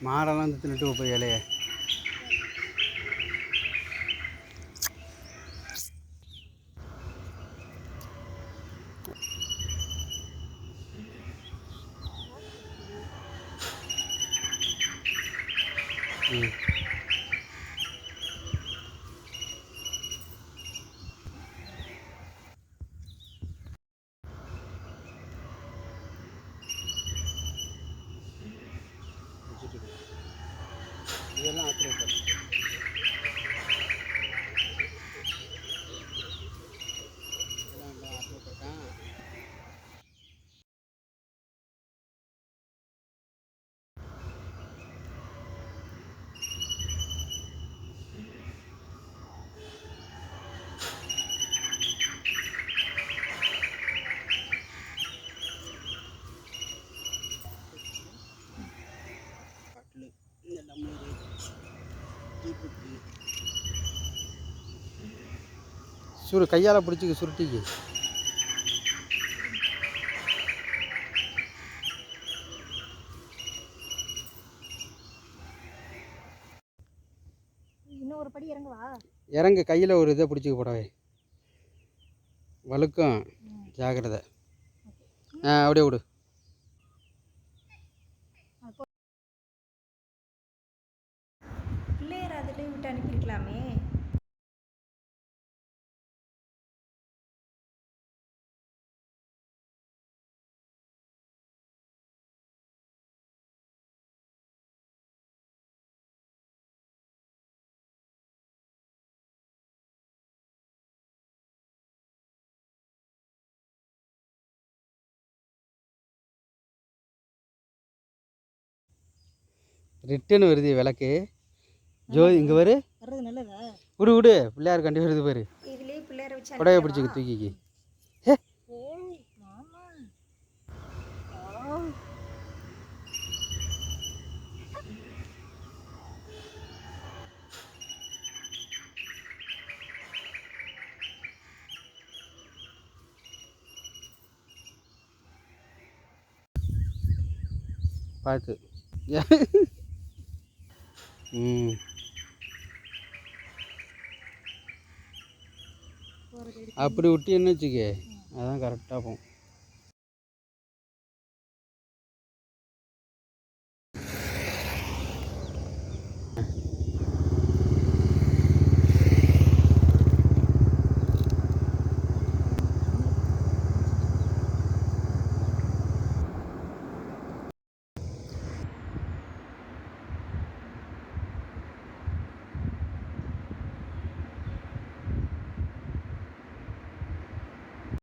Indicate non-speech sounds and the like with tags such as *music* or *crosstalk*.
மாடெல்லாம் வந்து தின்னுட்டு போய் இலைய ம். ಇದೆಲ್ಲ ಹಾಕಿರ್ತಾರೆ சுரு கையால் பிடிச்சிக்க சுருட்டிக்கு. இன்னும் ஒரு படி இறங்குவா? இறங்கு கையில் ஒரு இதை பிடிச்சிக்க போடவே வழுக்கும். ஜாக்கிரதை. ஆ அப்படியே விடு பிள்ளையர் அதிலே விட்டு ரிட்டன் வருது விளக்கு. ஜோதி இங்கே வரு விடு விடு. பிள்ளையார் கண்டி வருது பாரு. அனுப்பிடவா? பிடிச்சிக்க தூக்கிக்கு. பார்த்து *laughs* ம். அப்படி விட்டீங்கன்னு வச்சுக்க. அதான் கரெக்டாக போகும்.